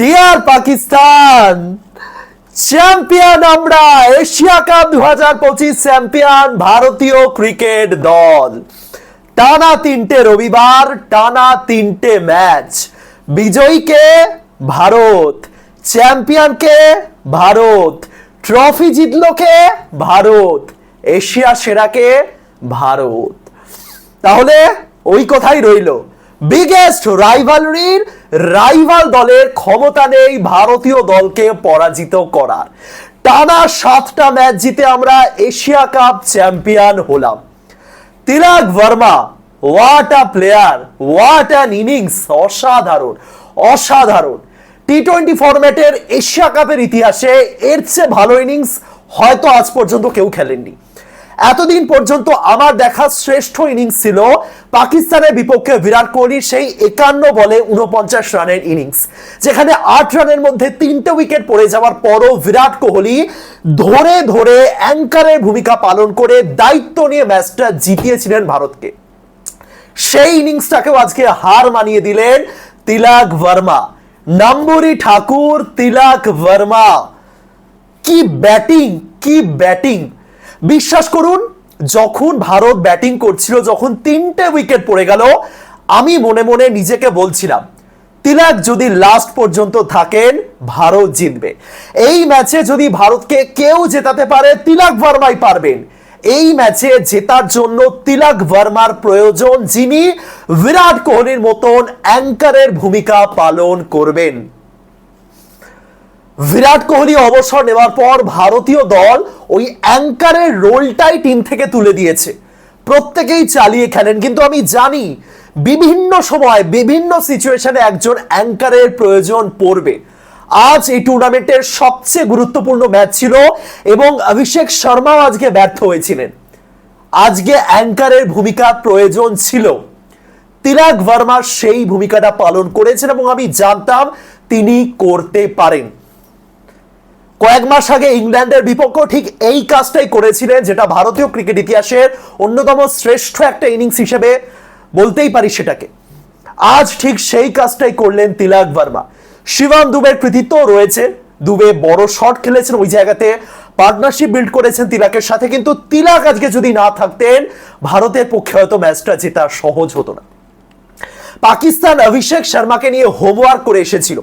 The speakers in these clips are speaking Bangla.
ডিয়ার পাকিস্তান, চ্যাম্পিয়ন আমরা, এশিয়া কাপ দু হাজার পঁচিশ চ্যাম্পিয়ন ভারতীয় ক্রিকেট দল। টানা তিনটে রবিবার, টানা তিনটে ম্যাচ। বিজয়ীকে ভারত, চ্যাম্পিয়নকে ভারত, ট্রফি জিতলো কে ভারত, এশিয়া সেরাকে ভারত। তাহলে ওই কথাই রইল। বিগেস্ট রাইভালরির রাইভাল দলের ক্ষমতা নেই ভারতীয় দলকে পরাজিত করার। টানা সাতটা ম্যাচ জিতে আমরা এশিয়া কাপ চ্যাম্পিয়ন হলাম। Tilak Varma what a player what an innings অসাধারণ অসাধারণ। টি টোয়েন্টি ফরম্যাটের এশিয়া কাপের ইতিহাসে এর চেয়ে ভালো ইনিংস হয়তো আজ পর্যন্ত কেউ খেলেননি। এতদিন পর্যন্ত আমার দেখা শ্রেষ্ঠ ইনিংস ছিল পাকিস্তানের বিপক্ষে বিরাট কোহলির সেই একান্ন বলে উনপঞ্চাশ রানের ইনিংস, যেখানে আট রানের মধ্যে তিনটে উইকেট পড়ে যাওয়ার পরও বিরাট কোহলি ধরে ধরে অ্যাঙ্কারের ভূমিকা পালন করে দায়িত্ব নিয়ে ম্যাচটা জিতিয়েছিলেন ভারতকে। সেই ইনিংসটাকেও আজকে হার মানিয়ে দিলেন তিলাক ভার্মা। নম্বরি ঠাকুর, তিলাক ভার্মা। কি ব্যাটিং কি ব্যাটিং। বিশ্বাস করুন, যখন ভারত ব্যাটিং করছিল, যখন তিনটে উইকেট পড়ে গেল, আমি মনে মনে নিজেকে বলছিলাম, তিলক যদি লাস্ট পর্যন্ত থাকেন, ভারত জিতবে। এই ম্যাচে যদি ভারতকে কেউ জেতাতে পারে, তিলক ভার্মাই পারবেন। এই ম্যাচে জেতার জন্য তিলক ভার্মার প্রয়োজন, যিনি বিরাট কোহলির মতন অ্যাঙ্কারের ভূমিকা পালন করবেন। বিরাট কোহলি অবসর নেওয়ার পর ভারতীয় দল ওই অ্যাঙ্কারের রোলটাই টিম থেকে তুলে দিয়েছে। প্রত্যেকেই চালিয়ে খেলেন, কিন্তু আমি জানি বিভিন্ন সময় বিভিন্ন সিচুয়েশনে একজন অ্যাঙ্কারের প্রয়োজন পড়বে। আজ এই টুর্নামেন্টের সবচেয়ে গুরুত্বপূর্ণ ম্যাচ ছিল এবং অভিষেক শর্মাও আজকে ব্যর্থ হয়েছিলেন। আজকে অ্যাঙ্কারের ভূমিকা প্রয়োজন ছিল। তিলক ভার্মা সেই ভূমিকাটা পালন করেছেন এবং আমি জানতাম তিনি করতে পারেন। কয়েক মাস আগে ইংল্যান্ডের বিপক্ষ ঠিক এই কাজটাই করেছিলেন, যেটা ভারতীয় ক্রিকেট ইতিহাসের অন্যতম শ্রেষ্ঠ একটা ইনিংস হিসেবে বলতেই পারি সেটাকে। আজ ঠিক সেই কাজটাই করলেন তিলক ভার্মা শিবাম দুবের কৃতিত্ব রয়েছে। দুবে বড় শট খেলেছেন ওই জায়গাতে পার্টনারশিপ বিল্ড করেছেন তিলাকের সাথে, কিন্তু তিলাক আজকে যদি না থাকতেন, ভারতের পক্ষে হয়তো ম্যাচটা জেতা সহজ হতো না। পাকিস্তান অভিষেক শর্মাকে নিয়ে হোমওয়ার্ক করে এসেছিল।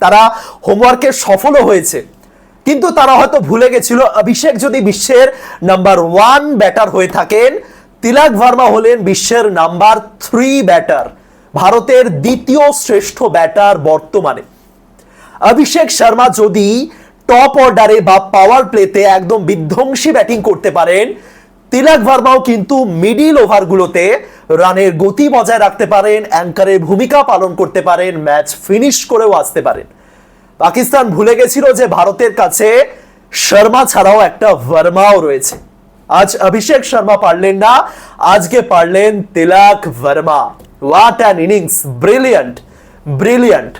তারা হোমওয়ার্কে সফলও হয়েছে। কিন্তু তারা হয়তো ভুলে গেছিল, অভিষেক যদি বিশ্বের নাম্বার ওয়ান ব্যাটার হয়ে থাকেন, তিলক ভার্মা হলেন বিশ্বের নাম্বার থ্রি ব্যাটার ভারতের দ্বিতীয় শ্রেষ্ঠ ব্যাটার বর্তমানে। অভিষেক শর্মা যদি টপ অর্ডারে বা পাওয়ার প্লেতে একদম বিধ্বংসী ব্যাটিং করতে পারেন, তিলক ভার্মাও কিন্তু মিডিল ওভারগুলোতে রানের গতি বজায় রাখতে পারেন অ্যাঙ্কারের ভূমিকা পালন করতে পারেন ম্যাচ ফিনিশ করেও আসতে পারেন। পাকিস্তান ভুলে গেছিল যে ভারতের কাছে শর্মা ছাড়াও একটা ভার্মাও রয়েছে। আজ অভিষেক শর্মা পারলেন না, আজকে পারলেন Tilak Varma. What an innings brilliant brilliant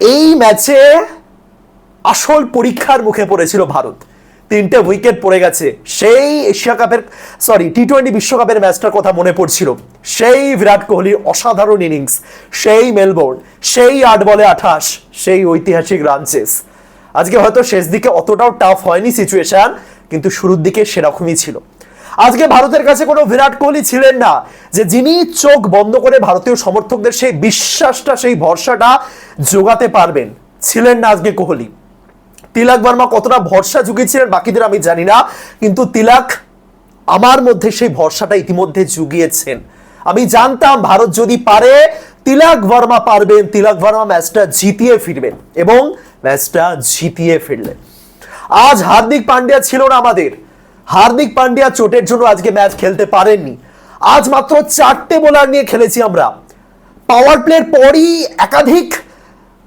এই ম্যাচে আসল পরীক্ষার মুখে পড়েছিল ভারত। তিনটে উইকেট পড়ে গেছে। সেই এশিয়া কাপের সরি টি টোয়েন্টি বিশ্বকাপের ম্যাচটার কথা মনে পড়ছিল। সেই বিরাট কোহলির অসাধারণ ইনিংস সেই মেলবোর্ন সেই আট বলে আঠাশ, সেই ঐতিহাসিক রান চেস আজকে হয়তো শেষ দিকে অতটাও টাফ হয়নি সিচুয়েশন কিন্তু শুরুর দিকে সেরকমই ছিল। আজকে ভারতের কাছে কোনো বিরাট কোহলি ছিলেন না, যে যিনি চোখ বন্ধ করে ভারতীয় সমর্থকদের সেই বিশ্বাসটা, সেই ভরসাটা যোগাতে পারবেন। ছিলেন না আজকে কোহলি। তিলক বর্মা কতটা ভরসা জুগিয়েছিলেন বাকিদের আমি জানি না, কিন্তু তিলক আমার মধ্যে সেই ভরসাটা ইতিমধ্যে জুগিয়েছেন। আমি জানতাম ভারত যদি পারে, তিলক বর্মা পারবেন, তিলক বর্মা ম্যাচটা জিতিয়ে ফিরবেন এবং ম্যাচটা জিতিয়ে ফিরলেন। আজ হার্দিক পান্ডিয়া ছিল না আমাদের। হার্দিক পান্ডিয়া চোটের জন্য আজকে ম্যাচ খেলতে পারেননি। আজ মাত্র চারটে বোলার নিয়ে খেলেছি আমরা। পাওয়ার প্লের পরই একাধিক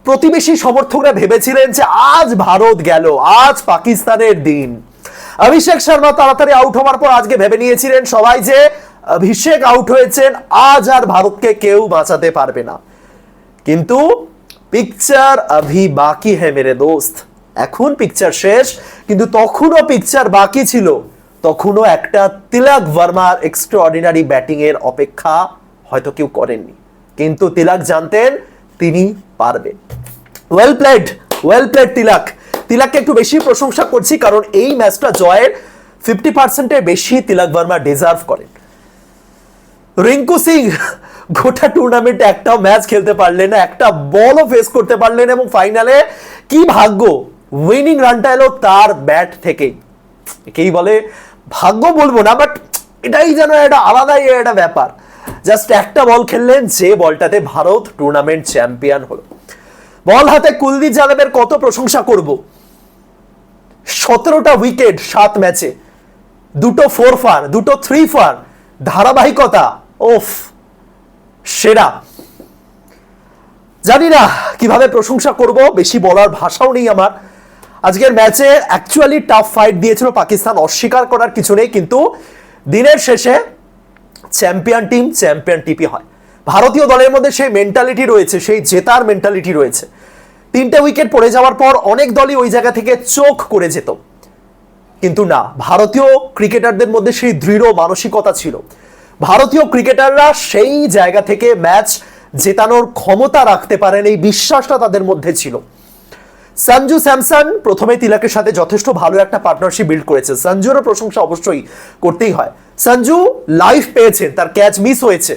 প্রতিবেশী সমর্থকরা ভেবেছিলেন যে আজ ভারত গেল, আজ পাকিস্তানের দিন। অভিষেক শর্মা তাড়াতাড়ি আউট হওয়ার পর আজকে ভেবে নিয়েছিলেন সবাই যে অভিষেক আউট হয়েছেন, আজ আর ভারতকে কেউ বাঁচাতে পারবে না। কিন্তু পিকচার আভি বাকি হ্যাঁ মেরে দোস্ত। এখন পিকচার শেষ, কিন্তু তখনও পিকচার বাকি ছিল। তখনও একটা তিলক ভার্মার এক্সট্রাঅর্ডিনারি ব্যাটিং এর অপেক্ষা হয়তো কেউ করেননি। কিন্তু তিলক জানতেন তিনি পারবেন। Well played well played Tilak. তিলাককে একটু বেশি প্রশংসা করছি কারণ এই ম্যাচটা জয়ের ফিফটি পার্সেন্টের বেশি তিলক বর্মা ডিজার্ভ করেন। রিঙ্কু সিং, গোটা টুর্নামেন্টে একটাও ম্যাচ খেলতে পারলেন একটা বলও ফেস করতে পারলেন এবং ফাইনালে কি ভাগ্য? উইনিং রানটা এলো তার ব্যাট থেকে কেই বলে ভাগ্য বলব না বাট এটাই যেন একটা আলাদাই একটা ব্যাপার। জাস্ট একটা বল খেললেন, যে বলটাতে ভারত টুর্নামেন্ট চ্যাম্পিয়ন হলো। বল হাতে কুলদীপ যাদবের কত প্রশংসা করব? সতেরোটা উইকেট সাত ম্যাচে দুটো ফোর ফার দুটো থ্রি ফার ধারাবাহিকতা, ওফ, সেরা। জানি না কীভাবে প্রশংসা করব, বেশি বলার ভাষাও নেই আমার। আজকের ম্যাচে অ্যাকচুয়ালি টাফ ফাইট দিয়েছিল পাকিস্তান, অস্বীকার করার কিছু নেই, কিন্তু দিনের শেষে চ্যাম্পিয়ন টিম, চ্যাম্পিয়ন টিপি হয়। ভারতীয় দলের মধ্যে সেই মেন্টালিটি রয়েছে, সেই জেতার মেন্টালিটি রয়েছে। তিনটে উইকেট পড়ে যাওয়ার পর অনেক দলই ওই জায়গা থেকে চোখ করে যেত। কিন্তু না, ভারতীয় ক্রিকেটারদের মধ্যে সেই দৃঢ় মানসিকতা ছিল। ভারতীয় ক্রিকেটাররা সেই জায়গা থেকে ম্যাচ জেতানোর ক্ষমতা রাখতে পারেন এই বিশ্বাসটা তাদের মধ্যে ছিল। সঞ্জু স্যামসন প্রথমে তিলকের সাথে যথেষ্ট ভালো একটা পার্টনারশিপ বিল্ড করেছে। সঞ্জুরও প্রশংসা অবশ্যই করতেই হয়। সঞ্জু লাইফ পেয়েছেন তার ক্যাচ মিস হয়েছে।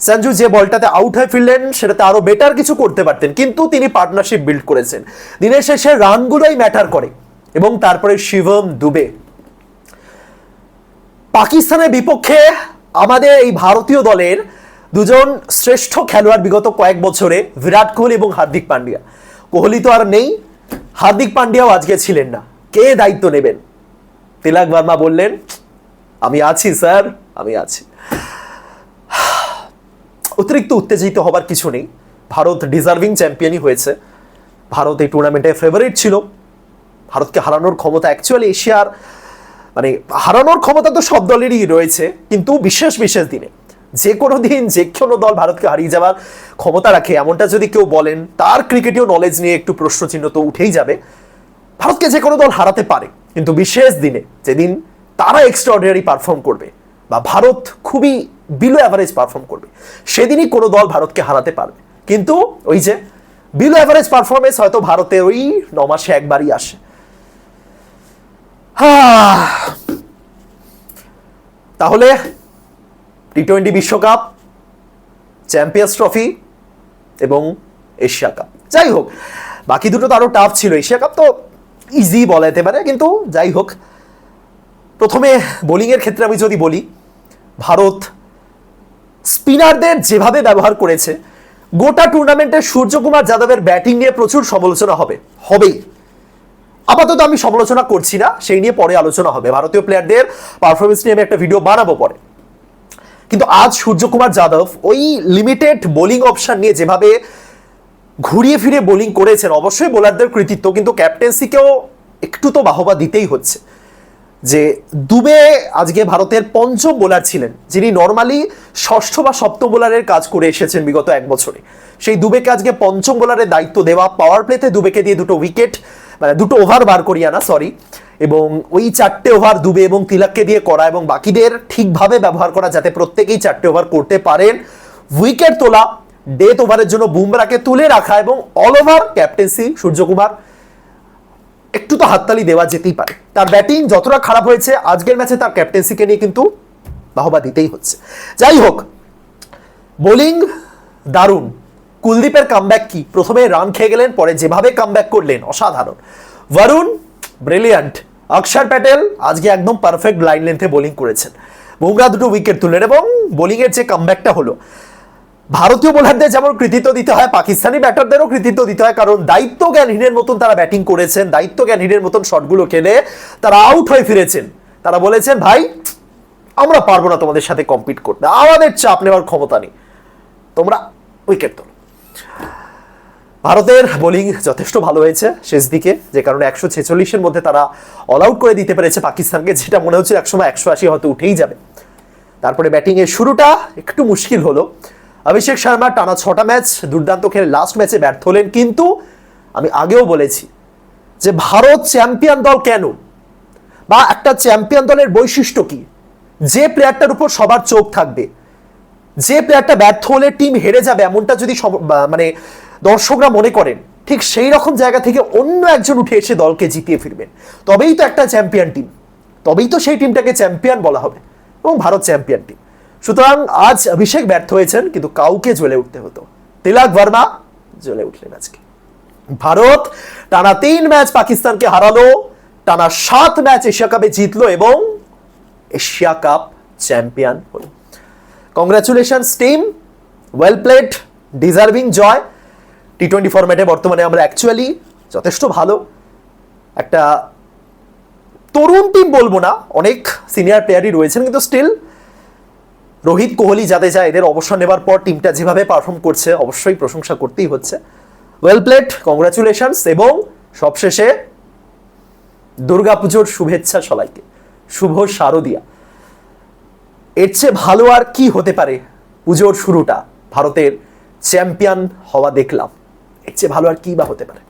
সঞ্জু যে বলটাতে আউট হয়ে ফিরলেন, সেটাতে আরও বেটার কিছু করতে পারতেন, কিন্তু তিনি পার্টনারশিপ বিল্ড করেছেন। দিনের শেষে রানগুলোই ম্যাটার করে, এবং তারপরে শিবম দুবে। পাকিস্তানের বিপক্ষে আমাদের এই ভারতীয় দলের দুজন শ্রেষ্ঠ খেলোয়াড় বিগত কয়েক বছরে, বিরাট কোহলি এবং হার্দিক পান্ডিয়া। কোহলি তো আর নেই। হার্দিক পান্ডিয়াও আজকে ছিলেন না। কে দায়িত্ব নেবেন? তিলক বর্মা বললেন, আমি আছি, স্যার, আমি আছি। অতিরিক্ত উত্তেজিত হবার কিছু নেই। ভারত ডিজার্ভিং চ্যাম্পিয়নই হয়েছে। ভারত এই টুর্নামেন্টে ফেভারিট ছিল। ভারতকে হারানোর ক্ষমতা অ্যাকচুয়ালি এশিয়ার মানে হারানোর ক্ষমতা তো সব দলেরই রয়েছে, কিন্তু বিশেষ বিশেষ দিনে যে কোনো দিন, যে কোনো দল ভারতকে হারিয়ে যাওয়ার ক্ষমতা রাখে, এমনটা যদি কেউ বলেন, তার ক্রিকেটীয় নলেজ নিয়ে একটু প্রশ্নচিহ্ন তো উঠেই যাবে ভারতকে যে কোনো দল হারাতে পারে, কিন্তু বিশেষ দিনে যেদিন তারা এক্সট্রাঅর্ডিনারি পারফর্ম করবে, বা ভারত খুবই বিলো অ্যাভারেজ পারফর্ম করবে, সেদিনই কোনো দল ভারতকে হারাতে পারবে কিন্তু ওই যে বিলো অ্যাভারেজ পারফরমেন্স হয়তো ভারতের ওই ন মাসে একবারই আসে। তাহলে টি টোয়েন্টি বিশ্বকাপ চ্যাম্পিয়ন্স ট্রফি এবং এশিয়া কাপ যাই হোক, বাকি দুটো তো আরও টাফ ছিল। এশিয়া কাপ তো ইজি বলা যেতে পারে, কিন্তু যাই হোক, প্রথমে বোলিংয়ের ক্ষেত্রে আমি যদি বলি, ভারত স্পিনারদের যেভাবে ব্যবহার করেছে, গোটা টুর্নামেন্টে সূর্যকুমার যাদবের ব্যাটিং নিয়ে প্রচুর সমালোচনা হবে, হবেই। আপাতত আমি সমালোচনা করছি না, সেই নিয়ে পরে আলোচনা হবে। ভারতীয় প্লেয়ারদের পারফরমেন্স নিয়ে আমি একটা ভিডিও বানাবো পরে। কিন্তু আজ সূর্যকুমার যাদব ওই লিমিটেড বোলিং অপশন নিয়ে যেভাবে ঘুরিয়ে ফিরে বোলিং করেছেন, অবশ্যই বোলারদের কৃতিত্ব, কিন্তু ক্যাপ্টেন্সিকেও একটু তো বাহবা দিতেই হচ্ছে যে দুবে আজকে ভারতের পঞ্চম বোলার ছিলেন, যিনি নর্মালি ষষ্ঠ বা সপ্তম বোলারের কাজ করে এসেছেন বিগত এক বছরে। সেই দুবেকে আজকে পঞ্চম বোলারের দায়িত্ব দেওয়া পাওয়ার প্লেতে দুবেকে দিয়ে দুটো উইকেট মানে দুটো ওভার বার করিয়া না সরি এবং ওই চারটে ওভার দুবে এবং তিলাককে দিয়ে করা এবং বাকিদের ঠিকভাবে ব্যবহার করা যাতে প্রত্যেকেই চারটে ওভার করতে পারেন। উইকেট তোলা ডেথ ওভারের জন্য বুমরাকে তুলে রাখা এবং অল ওভার ক্যাপ্টেন্সি সূর্যকুমার। একটু তো হাততালি দেওয়া যেতেই পারে। তার ব্যাটিং যতটা খারাপ হয়েছে, আজকের ম্যাচে তার ক্যাপ্টেন্সিকে নিয়ে কিন্তু বাহবা দিতেই হচ্ছে। যাই হোক বোলিং দারুণ। কুলদীপের কামব্যাক কি? প্রথমে রান খেয়ে গেলেন, পরে যেভাবে কামব্যাক করলেন, অসাধারণ। বরুণ ব্রিলিয়ান্ট অক্ষর প্যাটেল আজকে একদম পারফেক্ট লাইন লেন্থে বোলিং করেছেন। বুমরা দুটো উইকেট তুলেন এবং বোলিংয়ের যে কামব্যাকটা হলো, ভারতীয় বোলারদের যেমন কৃতিত্ব দিতে হয়, পাকিস্তানি ব্যাটারদেরও কৃতিত্ব দিতে হয়, কারণ দায়িত্ব জ্ঞানহীনের মতন তারা ব্যাটিং করেছেন দায়িত্ব জ্ঞানহীনের মতন শটগুলো খেলে তারা আউট হয়ে ফিরেছেন। তারা বলেছেন, ভাই, আমরা পারব না তোমাদের সাথে কম্পিট করতে। আমাদের চাপ নেওয়ার ক্ষমতা নেই। তোমরা উইকেট তোলো। ভারতের বোলিং যথেষ্ট ভালো হয়েছে শেষ দিকে, যে কারণে একশো ছেচল্লিশের মধ্যে তারা অল আউট করে দিতে পেরেছে পাকিস্তানকে, যেটা মনে হচ্ছে একসময় একশো আশি হয়তো উঠেই যাবে। তারপরে ব্যাটিংয়ের শুরুটা একটু মুশকিল হলো। অভিষেক শর্মা টানা ছটা ম্যাচ দুর্দান্ত খেলে লাস্ট ম্যাচে ব্যর্থ হলেন, কিন্তু আমি আগেও বলেছি যে ভারত চ্যাম্পিয়ন দল কেন? বা একটা চ্যাম্পিয়ন দলের বৈশিষ্ট্য কি? যে প্লেয়ারটার উপর সবার চোখ থাকবে। যে প্লেয়ারটা ব্যর্থ হলে টিম হেরে যাবে, এমনটা যদি মানে দর্শকরা মনে করেন, ঠিক সেই রকম জায়গা থেকে অন্য একজন উঠে এসে দলকে জিতিয়ে ফিরবেন। তবেই তো একটা চ্যাম্পিয়ন টিম, তবেই তো সেই টিমটাকে চ্যাম্পিয়ন বলা হবে, এবং ভারত চ্যাম্পিয়ন টিম। সুতরাং আজ অভিষেক ব্যর্থ হয়েছেন, কিন্তু কাউকে জ্বলে উঠতে হতো। তিলক ভার্মা জ্বলে উঠলেন আজকে। ভারত টানা তিন ম্যাচ পাকিস্তানকে হারালো, টানা সাত ম্যাচ এশিয়া কাপে জিতলো এবং এশিয়া কাপ চ্যাম্পিয়ন হলো। Congratulations team well played deserving জয় টি টোয়েন্টি ফরম্যাটে বর্তমানে আমরা অ্যাকচুয়ালি যথেষ্ট ভালো। একটা তরুণ টিম বলব না, অনেক সিনিয়র প্লেয়ারই রয়েছেন, কিন্তু স্টিল রোহিত কোহলি যাতে যায় এদের অবসর নেবার পর টিমটা যেভাবে পারফর্ম করছে, অবশ্যই প্রশংসা করতেই হচ্ছে। ওয়েল প্লেড কংগ্রাচুলেশনস এবং সবশেষে দুর্গাপুজোর শুভেচ্ছা সবাইকে। শুভ শারদিয়া। এর চেয়ে ভালো আর কি হতে পারে পুজোর শুরুটা? ভারতের চ্যাম্পিয়ন হওয়া দেখলাম। এর চেয়ে ভালো আর কি বা হতে পারে?